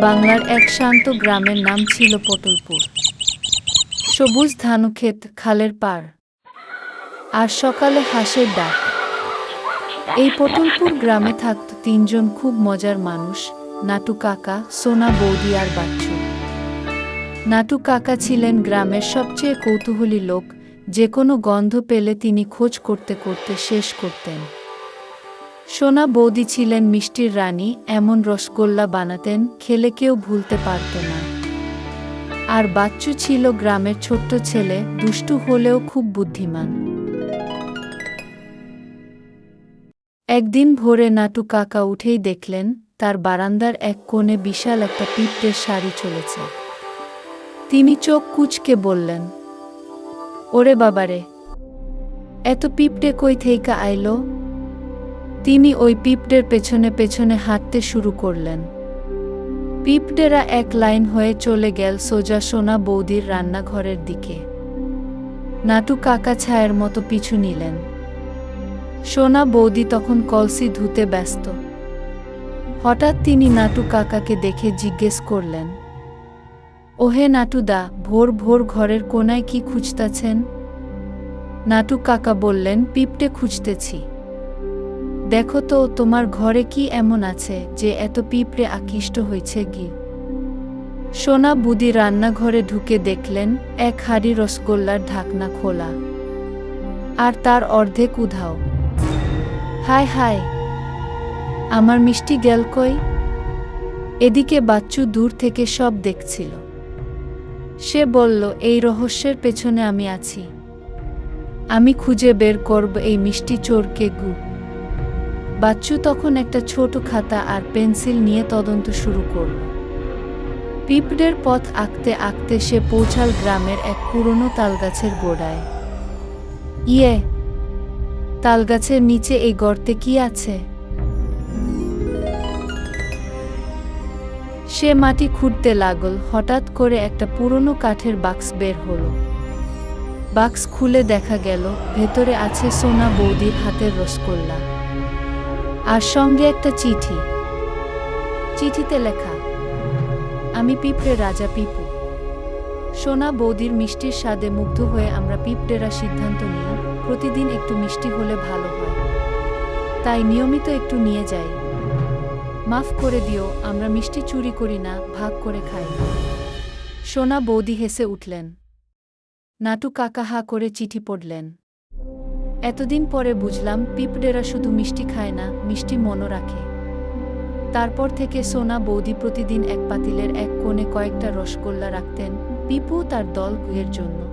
বাংলার এক শান্ত গ্রামের নাম ছিল পটলপুর। সবুজ ধানুক্ষেত খালের পার। আর সকালে হাঁসের ডাক। এই পটলপুর গ্রামে থাকত তিনজন খুব মজার মানুষ, নাটু কাকা, সোনা বৌদি আর বাচ্চু। নাটু কাকা ছিলেন গ্রামের সবচেয়ে কৌতূহলী লোক, যে কোনো গন্ধ পেলে তিনি খোঁজ করতে করতে শেষ করতেন। সোনা বৌদি ছিলেন মিষ্টির রানী, এমন রসগোল্লা বানাতেন, খেলে কেউ ভুলতে পারত না। আর বাচ্চু ছিল গ্রামের ছোট্ট ছেলে, দুষ্টু হলেও খুব বুদ্ধিমান। একদিন ভোরে নাটু কাকা উঠেই দেখলেন, তার বারান্দার এক কোণে বিশাল একটা পিঁপড়ের শাড়ি চলেছে। তিনি চোখ কুচকে বললেন, ওরে বাবারে, এত পিঁপড়ে কই থেইকা আইলো? তিনি ওই পিঁপড়ের পেছনে পেছনে হাঁটতে শুরু করলেন। পিঁপড়েরা এক লাইন হয়ে চলে গেল সোজা সোনা বৌদির রান্নাঘরের দিকে। নাটু কাকা ছায়ের মতো পিছু নিলেন। সোনা বৌদি তখন কলসি ধুতে ব্যস্ত। হঠাৎ তিনি নাটু কাকাকে দেখে জিজ্ঞেস করলেন, ওহে নাটুদা, ভোর ভোর ঘরের কোনায় কি খুঁজতেছেন? নাটু কাকা বললেন, পিঁপড়ে খুঁজতেছি। দেখো তো, তোমার ঘরে কি এমন আছে যে এত পিঁপড়ে আকৃষ্ট হয়েছে গি সোনা বুদি রান্নাঘরে ঢুকে দেখলেন, এক হাড়ি রসগোল্লার ঢাকনা খোলা। আর তার অর্ধেক উধাও। হায় হায় আমার মিষ্টি গেল কই? এদিকে বাচ্চু দূর থেকে সব দেখছিল। সে বলল, এই রহস্যের পেছনে আমি আছি। আমি খুঁজে বের করব এই মিষ্টি চোরকে গু। বাচ্চু তখন একটা ছোট খাতা আর পেন্সিল নিয়ে তদন্ত শুরু করল। পিঁপড়ের পথ আঁকতে আঁকতে সে পৌঁছাল গ্রামের এক পুরনো তালগাছের গোড়ায়। ইয়ে তালগাছের নিচে এই গর্তে কি আছে? সে মাটি খুঁড়তে লাগল, হঠাৎ করে একটা পুরনো কাঠের বাক্স বের হলো। বাক্স খুলে দেখা গেল, ভেতরে আছে সোনা বৌদির হাতের রসগোল্লা। আর সঙ্গে একটা চিঠি। চিঠিতে লেখা, আমি পিঁপড়ে রাজা পিপু। সোনা বৌদির মিষ্টির স্বাদে মুগ্ধ হয়ে আমরা পিঁপড়েরা সিদ্ধান্ত নিই, প্রতিদিন একটু মিষ্টি হলে ভালো হয়। তাই নিয়মিত একটু নিয়ে যাই। মাফ করে দিও, আমরা মিষ্টি চুরি করি না, ভাগ করে খাই। সোনা বৌদি হেসে উঠলেন। নাটু কাকা হা করে চিঠি পড়লেন। এতদিন পরে বুঝলাম পিঁপড়েরা শুধু মিষ্টি খায় না, মিষ্টি মনও রাখে। তারপর থেকে সোনা বৌদি প্রতিদিন এক পাতিলের এক কোণে কয়েকটা রসগোল্লা রাখতেন। পিপু তার দল গুহের জন্য।